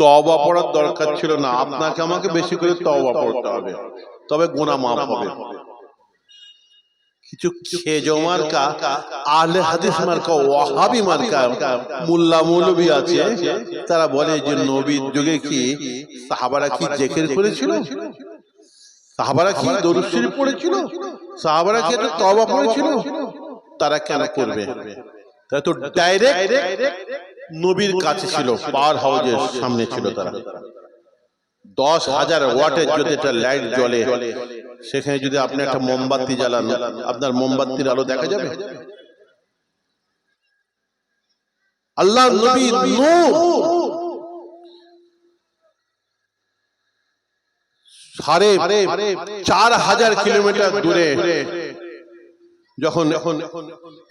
তওবা পড়ার দরকার ছিল না। আপনাকে আমাকে বেশি করে তওবা পড়তে হবে। তবে গুনাহ মাফ হবে। কিছু মার্কা হাদিস মার্কা ওয়াহাবি মার্কা মোল্লা মৌলবী আছে, তারা বলে যে নবীর যুগে কি সাহাবারা কি জেকের করেছিল? সাহাবারা কি দরুদ পড়েছিল? সাহাবারা কি পড়েছিল? তারা কেন করবে? তো ডাইরেক্ট নবীর কাছে ছিল পাওয়ার হাউজের সামনে ছিল তারা। দশ হাজার ওয়াটের যদি একটা লাইট জ্বলে সেখানে যদি আপনি একটা মোমবাতি জ্বালান আপনার মোমবাতির আলো দেখা যাবে? আল্লাহ নবী সাড়ে চার হাজার কিলোমিটার দূরে যখন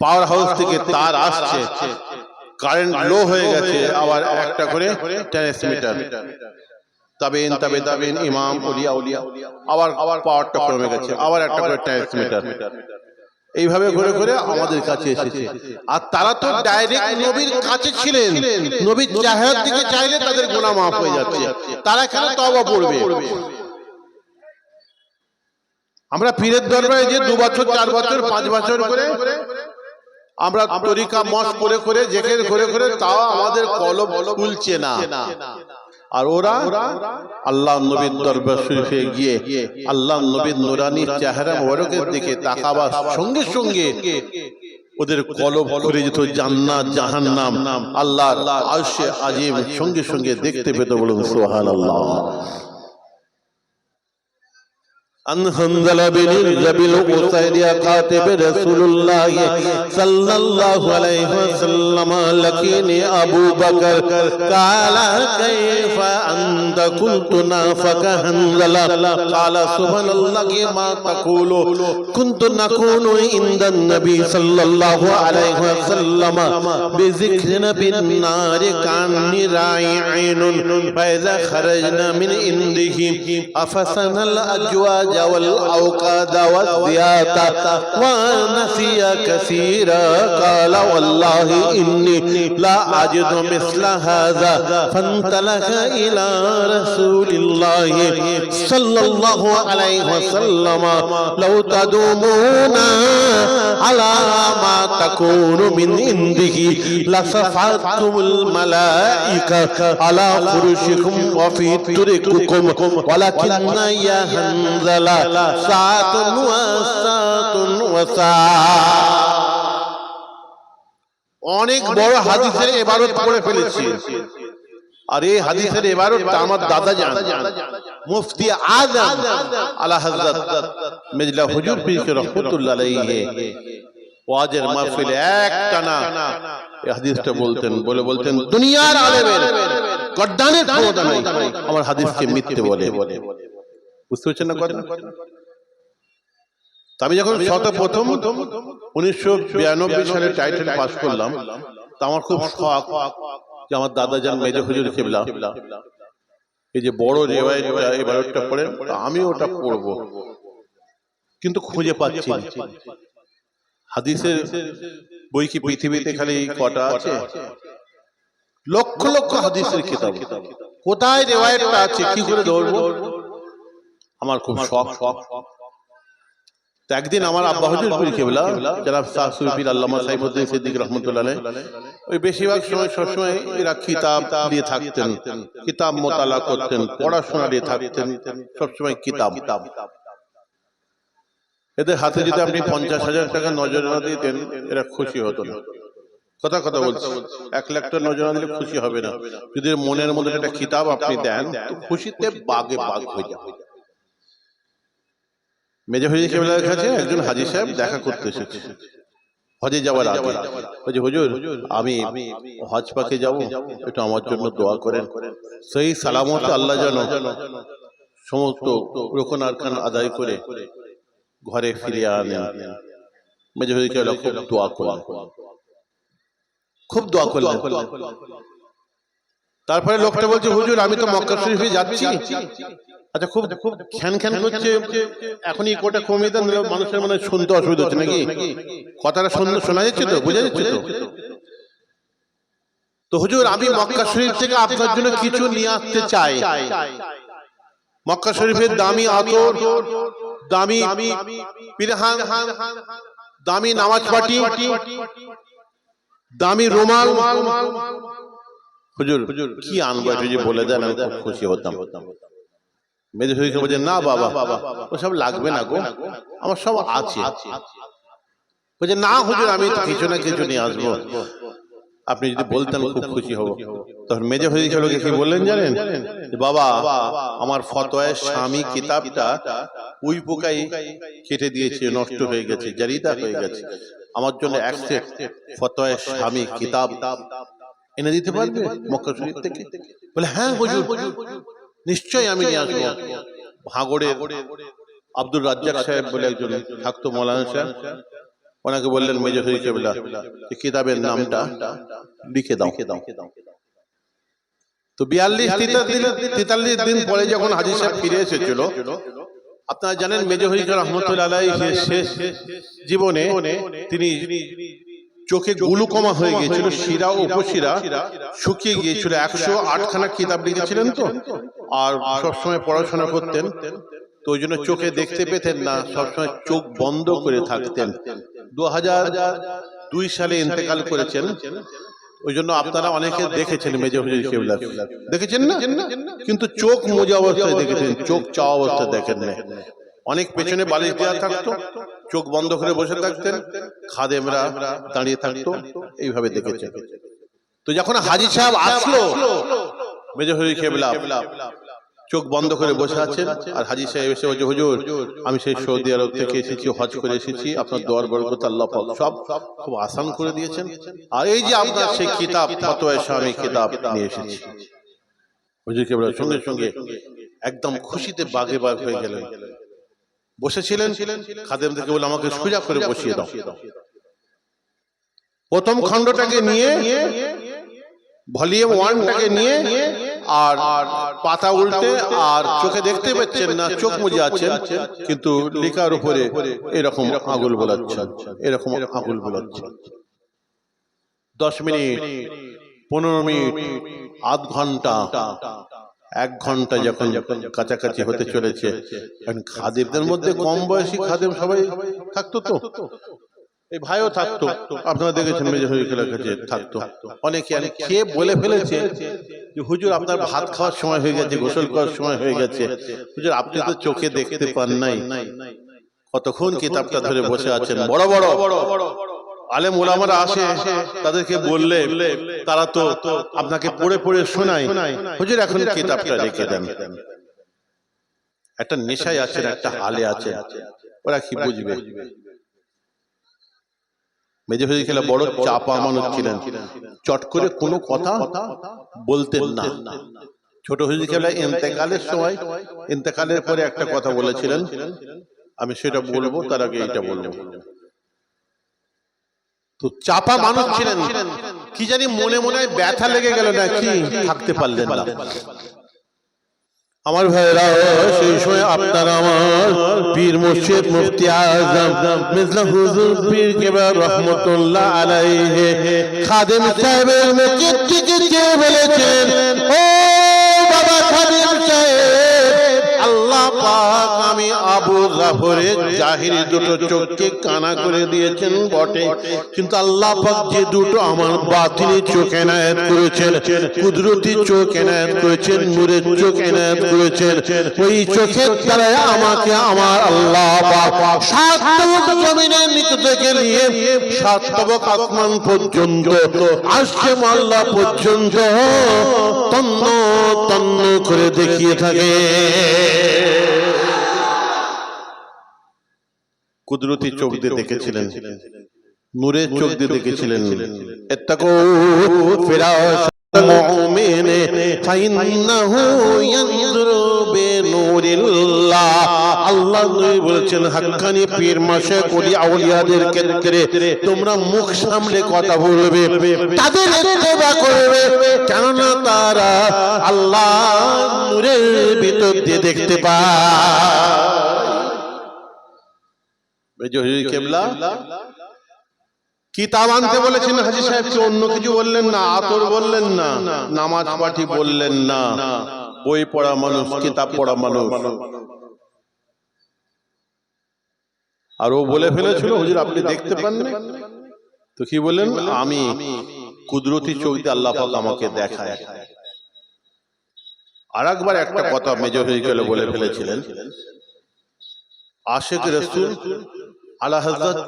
পাওয়ার হাউস থেকে তার আসছে কারেন্ট লো হয়ে গেছে আবার একটা করে ট্রান্সমিটার তাবেন তাবে তাবেন ইমাম উলিয়া উলিয়া আবার আবার পাওয়ারটা কমে গেছে আবার একটা করে ট্রান্সমিটার এইভাবে ঘুরে ঘুরে আমাদের কাছে এসেছে। আর তারা তো ডাইরেক্ট নবীর কাছে ছিলেন। নবীর চাহের দিকে চাইলে তাদের গোনা মাফ হয়ে যাচ্ছে। তারা কেন তবা পড়বে আমরা পীরের দরবারে যে দু বছর চার বছর পাঁচ বছর করে আমরা তরিকা মস করে করে জেকের করে করে তাও আমাদের কলম খুলছে না। আর ওরা আল্লাহ নবীর দরবার শরীফে গিয়ে আল্লাহ নবীর নুরানির চেহারা মোবারকের দিকে তাকাবার সঙ্গে সঙ্গে ওদের কলব করে যেত জান্নাত জাহান্নাম। আল্লাহ আরশে আজিম সঙ্গে সঙ্গে দেখতে পেত বলুন সুবহানাল্লাহ। أن حنظل بن الجبل قصير قاتب رسول الله صلى الله عليه وسلم لكن أبو بكر قال كيف أنت قلت نافك حنظل قال سبحان الله ما تقول كنت نكون عند النبي صلى الله عليه وسلم بذكر بالنار كان راعي عين فإذا خرجنا من عنده أفسنا الأجواج والأوقاد والزيادة ونسي كثيرا. قال والله إني لا أجد مثل هذا. فانطلق إلى رسول الله صلى الله عليه وسلم. لو تدومون على ما تكون من عنده لصفعتكم الملائكة على فرشكم وفي ترككم ولكن يا هنزل খেলা সাত নুয়া সাত নুয়া অনেক বড় হাদিসের এবারও পড়ে ফেলেছি। আর এই হাদিসের এবারও আমার দাদা জান। মুফতি আজম আলা হযরত মিজলা হুজুর পীর রহমাতুল্লাহ আলাইহি। ওয়াজের মাহফিলে একটানা এই হাদিসটা বলতেন বলে বলতেন দুনিয়ার আলেমের গড্ডানের ক্ষমতা নাই। আমার হাদিসকে মিথ্যে বলে। বুঝতে পারছেন না কথা? আমি যখন শত প্রথম উনিশশো বিরানব্বই সালে টাইটেল পাস করলাম তা আমার খুব শখ যে আমার দাদা যান মেজর হুজুর কেবলা। এই যে বড় রেওয়ায়তটা এবারটা পড়ে আমি ওটা পড়ব। কিন্তু খুঁজে পাচ্ছি হাদিসের বই কি পৃথিবীতে খালি কটা আছে? লক্ষ লক্ষ হাদিসের কিতাব। কোথায় রেওয়ায়তটা আছে? কি করে ধরবো? আমার খুব শখ। শখ। একদিন আমার আব্বা হুজুর পীর কেবলা যারা আল্লামা সিদ্দিক রহমতুল্লাহ ওই বেশিরভাগ সময় সবসময় এরা কিতাব দিয়ে থাকতেন কিতাব মোতালা করতেন পড়াশোনা দিয়ে থাকতেন সবসময় কিতাব। এদের হাতে যদি আপনি পঞ্চাশ হাজার টাকা নজরানা দিতেন এরা খুশি হতো না। কথা কথা বলছি। এক লাখ টাকা নজরানা দিলে খুশি হবে না। যদি মনের মধ্যে একটা কিতাব আপনি দেন খুশিতে বাগে বাগ হয়ে যাবে মেজে হজি কেবলার কাছে একজন হাজি সাহেব দেখা করতে এসেছে। হজে যাওয়ার আগে। বলছে হুজুর আমি হজ পাকে যাব একটু আমার জন্য দোয়া করেন। সেই সালামত আল্লাহ যেন সমস্ত রোকন আরকান আদায় করে ঘরে ফিরিয়ে আনেন। মেজে হজি কেবলা খুব দোয়া করলেন। খুব দোয়া করলেন। তারপরে লোকটা বলছে হুজুর আমি তো মক্কা শরীফে যাচ্ছি। আচ্ছা খুব খুব খ্যান খ্যান করছে এখনই কোটা কমিয়ে দেন মানুষের মানে শুনতে অসুবিধা হচ্ছে নাকি? কথাটা শুনতে শোনা যাচ্ছে তো বোঝা যাচ্ছে তো? তো। হুজুর আমি মক্কা শরীফ থেকে আপনার জন্য কিছু নিয়ে আসতে চাই। মক্কা শরীফের দামি আতর দামি পিরহান দামি নামাজ পাটি দামি রুমাল হুজুর কি আনব একটু যদি বলে দেন আমি খুব খুশি হতাম। মেজে হুজুরকে বলছে না বাবা ও সব লাগবে না গো আমার সব আছে। বলছে না হুজুর আমি তো কিছু না কিছু নিয়ে আসব। আপনি যদি বলতেন খুব খুশি হব। তখন মেজে হয়ে গেল কি বললেন জানেন? যে বাবা আমার ফতোয়ায় স্বামী কিতাবটা উই পোকাই কেটে দিয়েছে নষ্ট হয়ে গেছে জারিদা হয়ে গেছে। আমার জন্য এক সেট ফতোয়ায় স্বামী কিতাব। এনে দিতে পারবে? মক্কা শরীফ থেকে? বলে হ্যাঁ হুজুর। নিশ্চয়ই আমি নিয়ে আসব। ভাগড়ে আব্দুল রাজ্জাক সাহেব বলে একজন থাকতো মৌলানা সাহেব। ওনাকে বললেন মেজর হরি কেবলা কিতাবের নামটা লিখে দাও। তো বিয়াল্লিশ তেতাল্লিশ দিন পরে যখন হাজি সাহেব ফিরে এসেছিল আপনারা জানেন মেজর হরি রহমতুল্লাহ শেষ জীবনে তিনি চোখে গুলুকমা হয়ে গিয়েছিল শিরা ও উপশিরা শুকিয়ে গিয়েছিল। একশো আটখানা কিতাব লিখেছিলেন তো? আর সবসময় পড়াশোনা করতেন? তো ওই জন্য চোখে দেখতে পেতেন না সবসময় চোখ বন্ধ করে থাকতেন। দু হাজার দুই সালে ইন্তেকাল করেছেন। ওই জন্য আপনারা অনেকে দেখেছেন মেজর হুজুর কেবলা দেখেছেন না? কিন্তু চোখ মোজা অবস্থায় দেখেছেন। চোখ চাওয়া অবস্থায় দেখেন না অনেক পেছনে বালিশ দেওয়া থাকতো চোখ বন্ধ করে বসে থাকতেন খাদেমরা দাঁড়িয়ে থাকতো এইভাবে দেখেছেন। তো যখন হাজি সাহেব আসলো হুজুর চোখ বন্ধ করে বসে আছেন আর হাজি সাহেব এসে বলছে হুজুর আমি সেই সৌদি আরব থেকে এসেছি হজ করে এসেছি আপনার দোয়ার বরকত আল্লাহ পাক সব খুব আসান করে দিয়েছেন। আর এই যে আপনার সেই কিতাব ফতোয়া স্বামী কিতাব নিয়ে এসেছি। হুজুর কেবল সঙ্গে সঙ্গে একদম খুশিতে বাগে বাগ হয়ে গেলেন বসেছিলেন খাদেমদেরকে বলে আমাকে সোজা করে বসিয়ে দাও। প্রথম খণ্ডটাকে নিয়ে ভলিউম ওয়ানটাকে নিয়ে আর পাতা উল্টে আর চোখে দেখতে পাচ্ছেন না চোখ মুজে আছেন কিন্তু লেখার উপরে এরকম আগুল বোলাচ্ছে এরকম আগুল বোলাচ্ছে। দশ মিনিট পনেরো মিনিট আধ ঘণ্টা। এক ঘণ্টা যখন যখন কাছাকাছি হতে চলেছে খাদেমদের মধ্যে কম বয়সী খাদেম সবাই থাকতো তো। এই ভাইও থাকতো। আপনারা দেখেছেন মেজর হরিকেলার কাছে থাকতো। অনেকে অনেক খেয়ে বলে ফেলেছে যে হুজুর আপনার ভাত খাওয়ার সময় হয়ে গেছে গোসল করার সময় হয়ে গেছে। হুজুর আপনি তো চোখে দেখতে পান নাই। কতক্ষণ কিতাবটা ধরে বসে আছেন? বড় বড়। বড় বড়। আলেম ওলামারা আসে তাদেরকে বললে তারা তো আপনাকে পড়ে পড়ে শোনায়। হুজুর এখন কিতাবটা রেখে দেন। একটা নেশায় আছেন একটা হালে আছে ওরা কি বুঝবে? মেজে ফেজে খেলা বড় চাপা মানুষ ছিলেন। চট করে কোনো কথা বলতেন না। ছোট হুজুর খেলা ইন্তেকালের সময় ইন্তেকালের পরে একটা কথা বলেছিলেন। আমি সেটা বলব তার আগে এটা বলব। তো চাপা মানুষ ছিলেন। কি জানি মনে মনে ব্যথা লেগে গেল নাকি থাকতে পারলেন না। আমার ভাইরা সেই সময় আপনার আমার পীর মুর্শিদ মুফতি আজম মিসলা হুজুর পীর কেবা রহমতুল্লাহ আলাইহি খাদেম সাহেবের মুখে থেকে জাফরের জাহিরি দুটো চোখকে কানা করে দিয়েছেন বটে। কিন্তু আল্লাহ পাক যে দুটো আমার বাতিনি চোখ এনায়েত করেছেন, কুদরতি চোখ এনায়েত করেছেন, নূরের চোখ করেছেন, ওই চোখের আমাকে আমার আল্লাহ জমিনের থেকে নিয়ে পর্যন্ত আসছে মাল্লা পর্যন্ত তন্ন তন্ন করে দেখিয়ে থাকে। কুদরতি চোখ দিয়ে দেখেছিলেন। নূরের চোখ দিয়ে দেখেছিলেন। এত্তাকু ফিরাস মুমিন ফাইন্নাহু ইয়ানজুরু বিনুরিল্লাহ। আল্লাহ নবী বলেছেন হাক্কানি পীর মাসে কলি আউলিয়াদের ক্ষেত্রে তোমরা মুখ সামলে কথা বলবে তাদের ইত্তেবা করবে। কেননা তারা আল্লাহ নূরের ভিতর দিয়ে দেখতে পায়। কেবলা কিতাব আনতে বলেছেন? হাজি সাহেবকে অন্য কিছু বললেন না? আতর বললেন না? নামাজ পাঠি বললেন না? বই পড়া মানুষ কিতাব পড়া মানুষ। আর ও বলে ফেলেছিল হুজুর আপনি দেখতে পান তো কি বললেন? আমি কুদরতি চোখ দিয়ে আল্লাহ পাক আমাকে দেখায়। আর একবার একটা কথা মেজর হয়ে গেলে বলে ফেলেছিলেন। আশেক রসুল আলা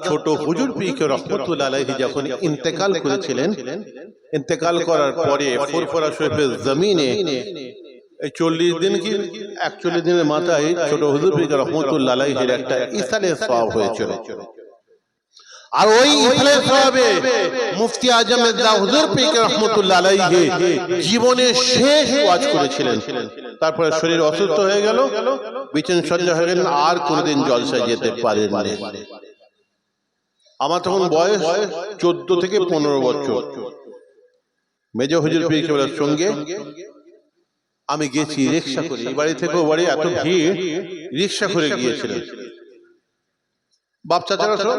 ছোট হুজুর পীর যখন ইন্তেকাল করেছিলেন, ইন্তেকাল করার পরে শরীফের জমিনে এই চল্লিশ দিন কি একচল্লিশ দিনের মাথায় ছোট হুজুর পীর একটা ইসালে হয়েছিল। আর ওই মুফতি আজম হুজুর পীর রহমতুল্লাহ আলাইহি জীবনের শেষ ওয়াজ করেছিলেন। তারপরে শরীর অসুস্থ হয়ে গেল বিছান সজ্জা হয়ে গেলেন, আর কোনোদিন জলসায় যেতে পারেননি। আমার তখন বয়স চোদ্দ থেকে পনেরো বছর। মেজ হুজুর পীর কেবলের সঙ্গে আমি গেছি রিক্সা করে। বাড়ি থেকে বাড়ি এত ভিড় রিক্সা করে গিয়েছিলেন। বাপ চাচারা সব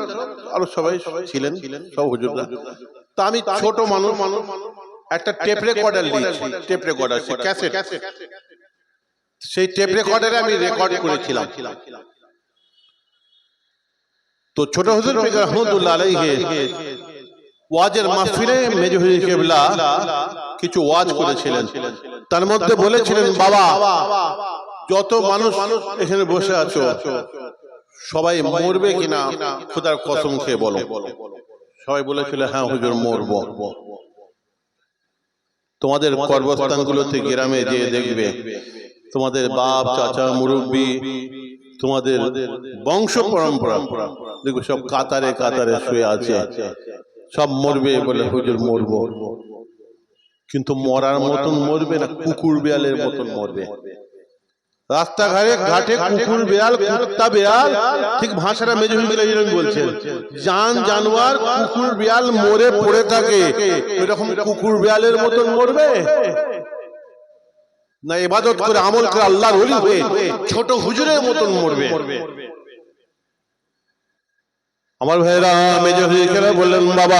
আরও সবাই ছিলেন সব হুজুররা। তা আমি ছোট মানুষ মানুষ। একটা টেপ রেকর্ডার নিয়েছি টেপ রেকর্ডার ক্যাসেট সেই টেপ রেকর্ডারে আমি রেকর্ড করেছিলাম। তো ছোট হুজুর রহমতুল্লাহ আলাইহি ওয়াজের মাহফিলে মেজ হুজুর কেবলা কিছু ওয়াজ করেছিলেন। তার মধ্যে বলেছিলেন বাবা যত মানুষ এখানে বসে আছো সবাই মরবে কিনা খোদার কসম খেয়ে বলো। সবাই বলেছিল হ্যাঁ হুজুর মরবো। তোমাদের কর্মস্থানগুলোতে গ্রামে যেয়ে দেখবে। তোমাদের বাপ চাচা মুরব্বী তোমাদের বংশ পরম্পরা। দেখবে সব কাতারে কাতারে শুয়ে আছে। সব মরবে বলে হুজুর মরবো। কিন্তু মরার মতন মরবে না, কুকুর বিড়ালের মতন মরবে। রাস্তাঘাটে ঘাটে কুকুর বিড়াল কুত্তা বিড়াল ঠিক ভাষাটা বলছেন জান জানোয়ার, কুকুর বিড়াল মরে পড়ে থাকে এরকম কুকুর বিড়ালের মতন মরবে? না ইবাদত করে আমল করে আল্লাহর ওলি হয়ে ছোট হুজুরের মতন মরবে। আমার ভাইরা মেজর বললেন, বাবা,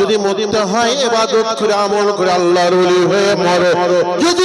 যদি মরতে হয় এবার করে আমল করে আল্লাহর হয়ে মরো। যদি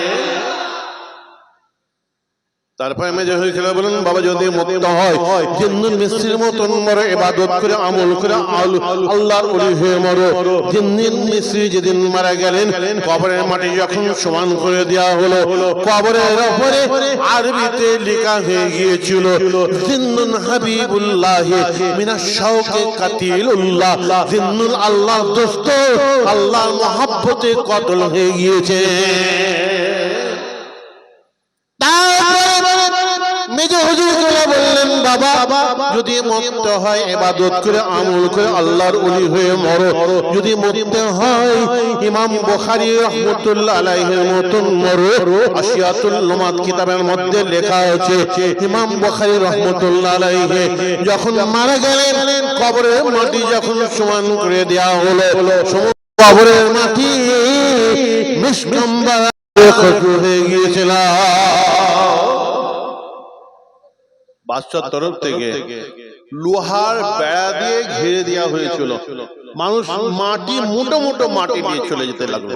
তারপরে হয়েছিল বলেন, বাবা যদি মত হয় মিস্ত্রির মতন মরো করে, আমল করে, আল- আল্লাহর ওলি হয়ে মরো। মিস্ত্রি যেদিন মারা গেলেন, কবরের মাটি যখন সমান করে দেওয়া হলো, কবরের আরবিতে লেখা হয়ে গিয়েছিল হাবিবুল্লাহ মিনা শাওকে দোস্ত, আল্লাহর মহব্বতে কতল হয়ে গিয়েছে। মেজ হুজুর বললেন, বাবা, যদি হয়, ইবাদত করে, আমল করে আল্লাহর ওলি হয়ে মরো। যদি মরতে হয়, ইমাম বুখারী রাহমাতুল্লাহ আলাইহির মতন মরো। আসিয়াতুল লুমাত কিতাবের মধ্যে লেখা আছে, ইমাম বুখারী রাহমাতুল্লাহ আলাইহি যখন মারা গেলেন, কবরের মাটি যখন সমান করে দেওয়া হলো, কবরের মাটি হয়ে গিয়েছিল। বাদশার তরফ থেকে লোহার বেড়া দিয়ে ঘিরে দেওয়া হয়েছিল। মানুষ মাটি মোটো মোটো মাটি দিয়ে চলে যেতে লাগল।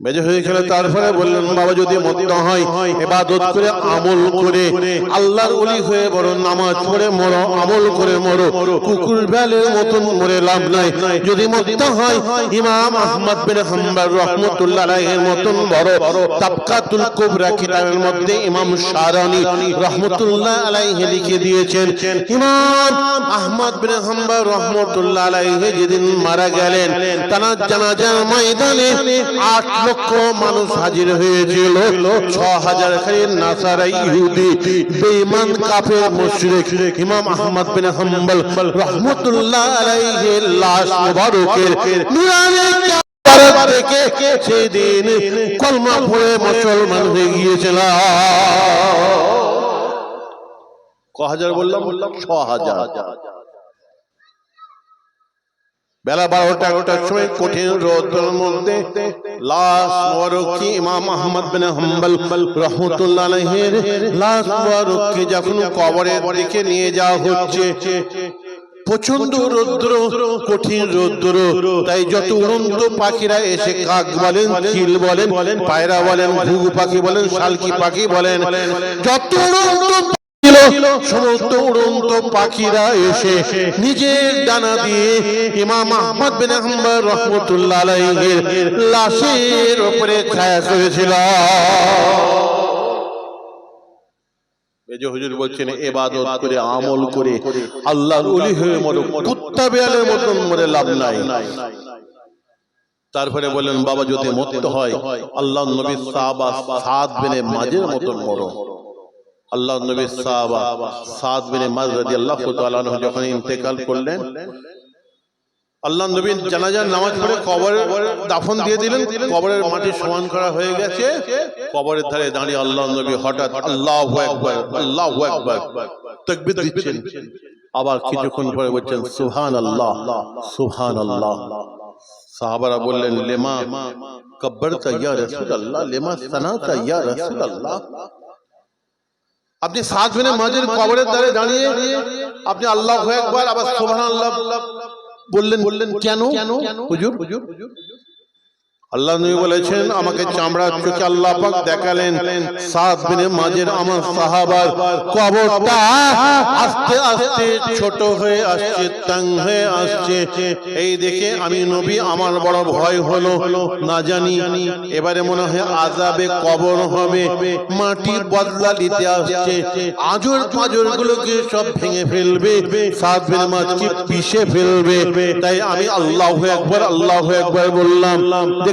বেজে হয়ে গেলে তারপরে বললেন বাবা যদি মত হয় এবাদত করে আমল করে আল্লাহর ওলি হয়ে বড় নামাজ পড়ে মরো আমল করে মরো কুকুর বেলের মতন মরে লাভ নাই। যদি মত হয় ইমাম আহমদ বিন হাম্বল রহমতুল্লাহ আলাইহির মতন বড় তাবকাতুল কুবরা কিতাবের মধ্যে ইমাম শারানি রহমতুল্লাহ আলাইহি লিখে দিয়েছেন ইমাম আহমদ বিন হাম্বল রহমতুল্লাহ আলাইহি যেদিন মারা গেলেন তার জানাজার ময়দানে আট লক্ষ মানুষ হাজির হয়েছিল। ছ হাজার খালি নাসারা ইহুদি বেঈমান কাফের মুশরিক ইমাম আহমদ বিন হাম্বল রহমতুল্লাহ আলাইহি লাশ মুবারকের নুরানি দেখে সেই কলমা পড়ে মুসলমান হয়ে গিয়েছিল ক হাজার বললাম বললাম ছ হাজার বেলা বারোটা একটার সময় কঠিন রোদের মধ্যে লাশ ইমাম আহমদ বিন রহমতুল্লাহ লাশ যখন দিকে নিয়ে যাওয়া হচ্ছে প্রচণ্ড রৌদ্র কঠিন রৌদ্র তাই যত উড়ন্ত পাখিরা এসে কাক বলেন চিল বলেন, পায়রা বলেন, ঘুঘু পাখি বলেন, শালকি পাখি বলেন, যত উড়ন্ত ছিল। সমস্ত উড়ন্ত পাখিরা এসে নিজের ডানা দিয়ে ইমাম আহমদ বিন হাম্বল রহমতুল্লাহ আলাইহির লাশের উপরে ছায়া করেছিল মেজ হুজুর বলছেন, এবাদত করে, আমল করে, আল্লাহর হয়ে কুত্তা মতন মরে লাভ নাই। তারপরে বলেন বাবা যদি মরতে হয় আল্লাহ নবী সাহাবা সাদ বিনে মাঝের মতন মরো। আল্লাহ নবী সাহাবা সাদ বিনে মাজ রাদিয়াল্লাহু তাআলা আনহু যখন ইন্তেকাল করলেন আল্লাহ নবী জানাজার নামাজ পড়ে কবরে দাফন দিয়ে দিলেন কবরের মাটি সমান করা হয়ে গেছে কবরের ধারে দাঁড়িয়ে আল্লাহ নবী হঠাৎ আল্লাহু আকবার আল্লাহু আকবার তাকবীর দিচ্ছেন। আবার কিছুক্ষণ পরে বলছেন সুবহানাল্লাহ সুবহানাল্লাহ সাহাবারা বললেন লেমা কব্বরতা ইয়া রাসূলুল্লাহ লেমা সানাতা ইয়া রাসূলুল্লাহ। আপনি সাত মিনিট মাঝের কবরের দ্বারে দাঁড়িয়ে আপনি আল্লাহ একবার আবার আল্লাহ বললেন বললেন কেন? হুজুর? হুজুর? আল্লাহ নবী বলেছেন, আমাকে চামড়ার চোখে আল্লাহ পাক দেখালেন। সাত বিনে মাঝের আমার সাহাবার কবরটা আস্তে আস্তে ছোট হয়ে আসছে তাং হয়ে আসছে। এই দেখে আমি নবী, আমার বড় ভয় হলো। না জানি, এবারে মনে হয় আজাবে কবর হবে। মাটি বদলা দিতে আসছে। আজর পাজর গুলোকে সব ভেঙে ফেলবে। সাত বিনে মাঝকে পিষে ফেলবে। তাই আমি আল্লাহ একবার আল্লাহ একবার বললাম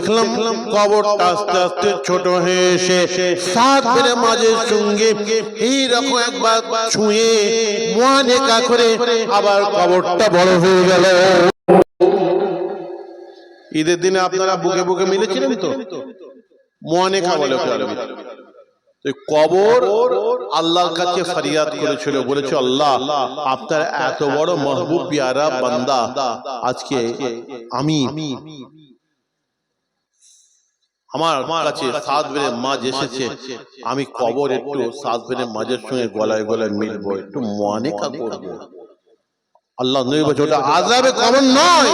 দেখলাম কবরটা আস্তে আস্তে ছোট হয়ে এসে সাত বেড়ে মাঝের সঙ্গে এইরকম একবার ছুঁয়ে মোয়ানেকা করে আবার কবরটা বড় হয়ে গেল। ঈদের দিনে আপনারা বুকে বুকে মিলেছিলেন তো? মোয়ানেকা বলে কবর আল্লাহর কাছে ফরিয়াদ করেছিল, বলেছে, আল্লাহ, আপনার এত বড় মহবুব পিয়ারা বান্দা, আজকে আমি আমার কাছে সাত বেড়ে মাঝ এসেছে। আমি কবর একটু সাত বেড়ে মাঝের সঙ্গে গলায় গলায় মিলবো একটু মানেকা করব আল্লাহ নবী বলছে ওটা আজাবে কবর নয়।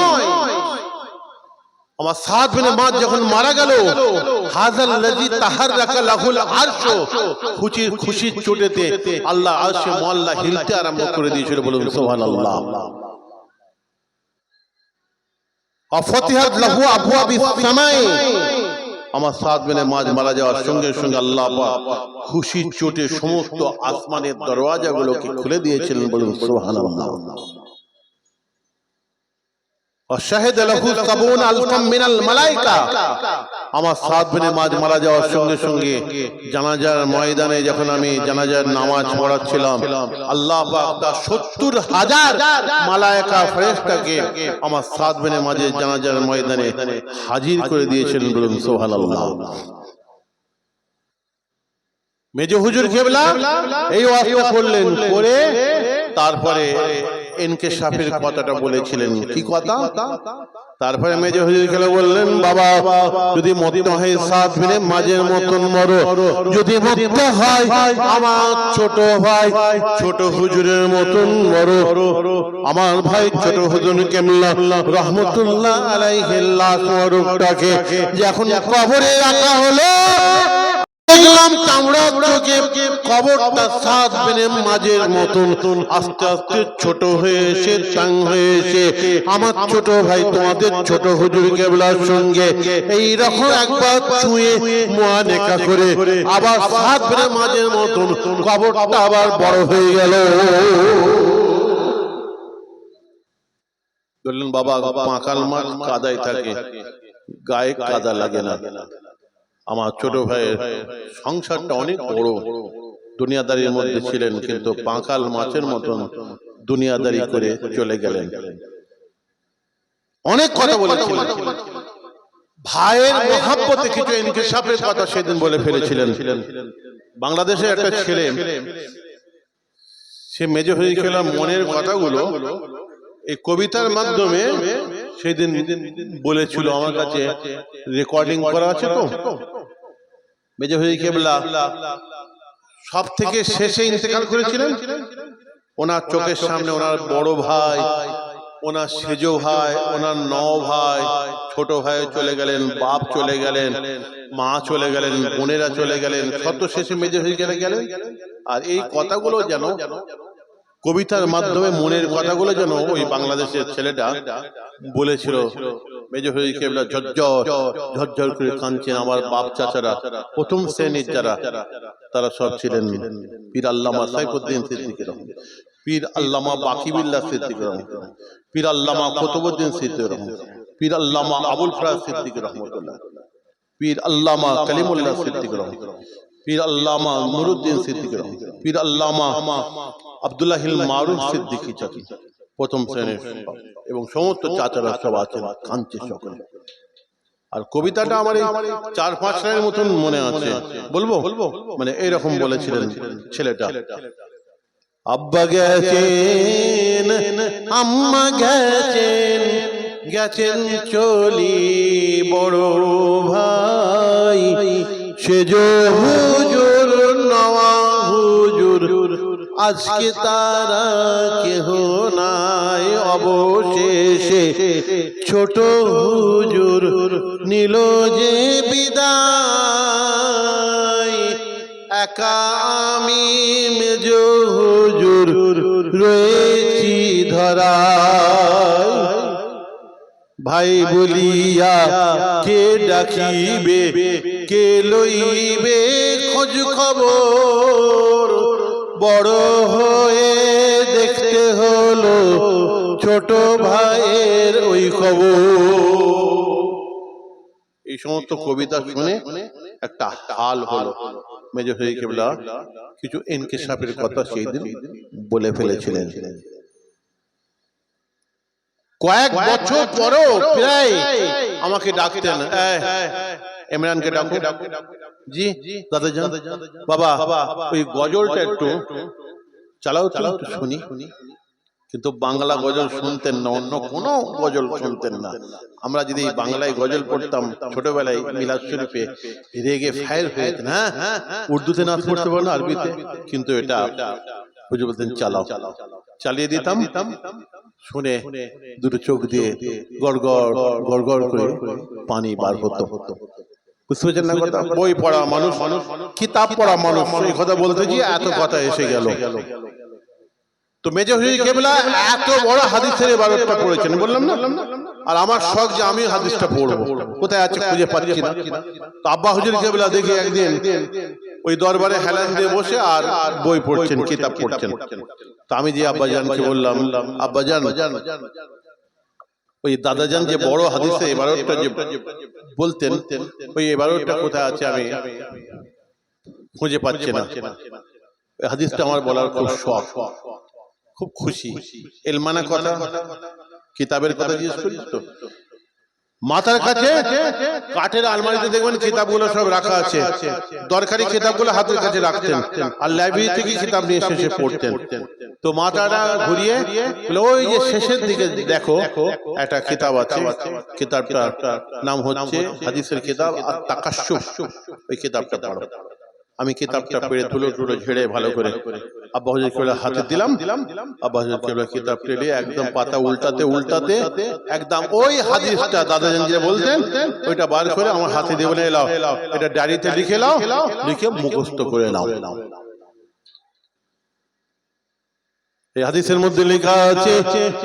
আমার সাত বেনে মাঝ যখন মারা গেল লাজি তাহার রাখা লাহুল আরশ। খুশির খুশির চোটেতে আল্লাহ আরশে মোয়াল্লা হিলতে আরম্ভ করে দিয়েছিল বলুন সুবহানাল্লাহ। অফতিহাত লাহু আবওয়াবিস সামাই আমার সাত মেনে মাঝ মারা যাওয়ার সঙ্গে সঙ্গে আল্লাহ খুশি খুশির চোটে সমস্ত আসমানের দরওয়াজাগুলোকে খুলে দিয়েছিলেন বলুন সুবহানাল্লাহ। আমার সাত মাঝ মারা যাওয়ার সঙ্গে সঙ্গে জানাজার ময়দানে যখন আমি জানাজার নামাজ পড়াচ্ছিলাম, আল্লাহ সত্তর হাজার আমার সাত মাঝে ময়দানে হাজির করে দিয়েছিলেন বলুন সুবহানাল্লাহ। মেজ হুজুর কেবলা, এই ওয়াজটা করলেন, করে তারপরে এনকে সাফের কথাটা বলেছিলেন। কি কথা? তারপরে মেজ হুজুর খেলে বললেন বাবা যদি মরতে হয় সাত মিনিট মাঝের মতন মরো। যদি মরতে হয় আমার ছোট ভাই ছোট হুজুরের মতন মরো। আমার ভাই ছোট হুজুর কেমলা রহমতুল্লাহ আলাইহির লাশ মরুকটাকে যখন কবরে রাখা হলো। দেখলাম চামড়া চোখে কবরটা সাত বেনে মাঝের মতন, আস্তে আস্তে ছোট হয়ে এসে চাং হয়ে এসে আমার ছোট ভাই তোমাদের ছোট হুজুর কেবলার সঙ্গে এই রকম একবার ছুঁয়ে করে আবার সাত বেনে মাঝের মতন কবরটা আবার বড় হয়ে গেল। বললেন, বাবা কাদায় থাকে, গায়ে কাদা লাগে না। আমার ছোট ভাইয়ের সংসারটা অনেক বড়। দুনিয়াদারির মধ্যে ছিলেন কিন্তু পাঁকাল মাছের মতন দুনিয়াদারি করে চলে গেলেন। অনেক কথা বলেছিলেন। ভাইয়ের মহাব্বতে কিছু ইনকেশাফের কথা সেদিন বলে ফেলেছিলেন। বাংলাদেশের একটা ছেলে সে মেজে হয়ে গেলাম মনের কথাগুলো। এই কবিতার মাধ্যমে সেদিন বলেছিল আমার কাছে রেকর্ডিং করা আছে তো? মেজে হয়ে কেবলা। সব থেকে শেষে ইন্তেকাল করেছিলেন? ওনার চোখের সামনে ওনার বড় ভাই, ওনার সেজ ভাই, ওনার ন ভাই, ছোট ভাই চলে গেলেন, বাপ চলে গেলেন, মা চলে গেলেন, বোনেরা চলে গেলেন শত শেষে মেজে হয়ে গেলে গেলেন। আর এই কথাগুলো যেন কবিতার মাধ্যমে মনের কথাগুলো যেন ওই বাংলাদেশের ছেলেটা বলেছিল মেজর হয়ে কেবলা ঝরঝর ঝরঝর করে কাঁদছেন আমার বাপ চাচারা প্রথম শ্রেণির যারা তারা সব ছিলেন পীর আল্লামা সাইফুদ্দিন সিদ্দিকের পীর আল্লামা বাকিবিল্লাহ সিদ্দিকের পীর আল্লামা কুতুবুদ্দিন সিদ্দিক রহমান পীর আল্লামা আবুল ফরাজ সিদ্দিক রহমতুল্লাহ পীর আল্লামা কালিমুল্লাহ সিদ্দিক রহমান পীর আল্লামা নুরুদ্দিন সিদ্দিক রহমান। পীর আল্লামা আব্দুল্লাহিল মারুফ সিদ্দিকী চাচি, প্রথম শ্রেণির এবং সমস্ত চাচারা সব আছেন কাঞ্চে সকলে। আর কবিতাটা আমার এই চার পাঁচ লাইনের মতন মনে আছে। বলব বলব? মানে এইরকম বলেছিলেন ছেলেটা। আব্বা গেছেন, আম্মা গেছেন গেছেন চলি বড় ভাই। সেজ হুজুর নওয়া হুজুর, আজকে তারা কেহ নাই অবশেষে। ছোট হুজুর নিল যে বিদায়, একা আমি মেজ হুজুর রয়েছি ধরা ভাই বলিয়া কে ডাকিবে? কে লইবে খোঁজ খবর? বড় হয়ে দেখতে হলো ছোট ভাইয়ের ওই খবর। এই সমস্ত কবিতা শুনে একটা হাল হলো। মেজর হয়ে কেবলা, কিছু এনকেশাফের কথা সেই দিন বলে ফেলেছিলেন। কয়েক বছর পরও প্রায় আমাকে ডাকতেন "এই, ইমরানকে ডাকো। জি দাদা জান বাবা ওই গজলটা একটু চালাও তো শুনি। কিন্তু বাংলা গজল শুনতেন না অন্য কোনো গজল শুনতেন না। আমরা যদি বাংলায় গজল পড়তাম ছোটবেলায় মিলাদ শরীফে রেগে ফায়ার হয়ে যেতেন হ্যাঁ? উর্দুতে না পড়তে পারেন আরবিতে। কিন্তু এটা বুঝে বলতেন চালাও। চালিয়ে দিতাম শুনে দুটো চোখ দিয়ে গড় গড় গড় গড় করে পানি বার হতো। বুঝতে পেরেছেন না কথা বই পড়া মানুষ কিতাব পড়া মানুষ। এই কথা বলতে গিয়ে এত কথা এসে গেল। তো মেজর হুজুর কেবলা এত বড় হাদিসের এবারটা পড়েছেন বললাম না? আর আমার শখ যে আমি হাদিসটা পড়ব। কোথায় আছে খুঁজে পাচ্ছি না। তো আব্বা হুজুর কেবলা দেখি একদিন ওই দরবারে হেলান দিয়ে বসে আর বই পড়ছেন কিতাব পড়ছেন। তো আমি যে আব্বা জানকে বললাম আব্বা জান ওই দাদাজান যে বড় হাদিসে এবারটা যে বলতেন ওই এবারটা কোথায় আছে আমি খুঁজে পাচ্ছি না। হাদিসটা আমার বলার খুব শখ। খুব খুশি। এলমানা কথা। কিতাবের কথা জিজ্ঞেস করিস তো মাথার কাছে কাঠের আলমারিতে দেখবেন কিতাবগুলো সব রাখা আছে। দরকারি কিতাবগুলো হাতের কাছে রাখতেন আর লাইব্রেরি থেকে কিতাব নিয়ে এসে পড়তেন। তো মাথাটা ঘুরিয়ে ওই যে শেষের দিকে দেখো একটা কিতাব আছে। কিতাবটার নাম হচ্ছে হাদিসের কিতাব আর তাকাশ্য ওই কিতাবটা পড়ো। আমি কিতাবটা পেড়ে তুলো টুলো ঝেড়ে ভালো করে আব্বা হুজুর কেবলা হাতে দিলাম আব্বা হুজুর কেবলা কিতাব টেলে একদম পাতা উল্টাতে উল্টাতে একদম ওই হাদিসটা দাদা যে বলতেন ওইটা বার করে আমার হাতে দিয়ে বলে এলাও। এটা ডায়েরিতে লিখে লাও লিখে মুখস্থ করে নাও। এই হাদিসের মধ্যে লেখা আছে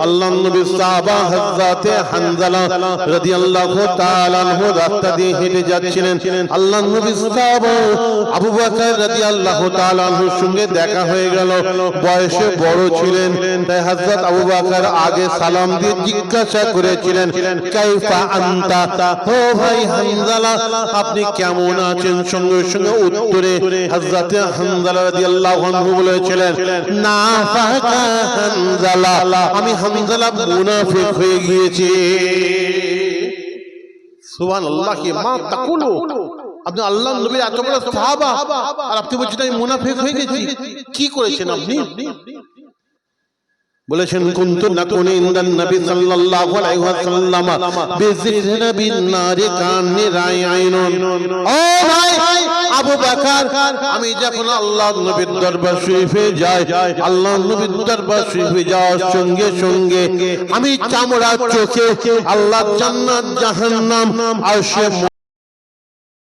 আল্লাহ নবী সাহাবা হযরতে হানজালা রাদিয়াল্লাহু তাআলা আনহু রাস্তা দিয়ে হেঁটে যাচ্ছিলেন। আল্লাহ নবী সাহাবা আবু বকর রাদিয়াল্লাহু তাআলা আনহুর সঙ্গে দেখা হয়ে গেল। বয়সে বড় ছিলেন, তাই হযরত আবু বকর আগে সালাম দিয়ে জিজ্ঞাসা করেছিলেন, কাইফা আনতা? ও ভাই হানজালা, আপনি কেমন আছেন? সঙ্গে সঙ্গে উত্তরে হযরত হানজালা রাদিয়াল্লাহু আনহু বলেছিলেন, না ফাকা হানজালা আমি হানজালা মুনাফিক হয়ে গিয়েছি। কি? মা তাকুলু আপনি আল্লাহ নবীর সাহাবা, আর আপনি বলছেন আমি মুনাফিক হয়ে গেছি। কি করেছেন আপনি? বলেছেন কুনতু নাকুনি ইনদান নবী সাল্লাল্লাহু আলাইহি ওয়াসাল্লাম বিযিকরি নবীন নারি কান্নি রায়াইনুন ও ভাই আবু বকর আমি যখন আল্লাহ নবীর দরবার শরীফে যাই আল্লাহ নবীর দরবার শরীফে যাওয়ার সঙ্গে সঙ্গে আমি চামড়া চোখে আল্লাহ জান্নাত জাহান্নাম আর সে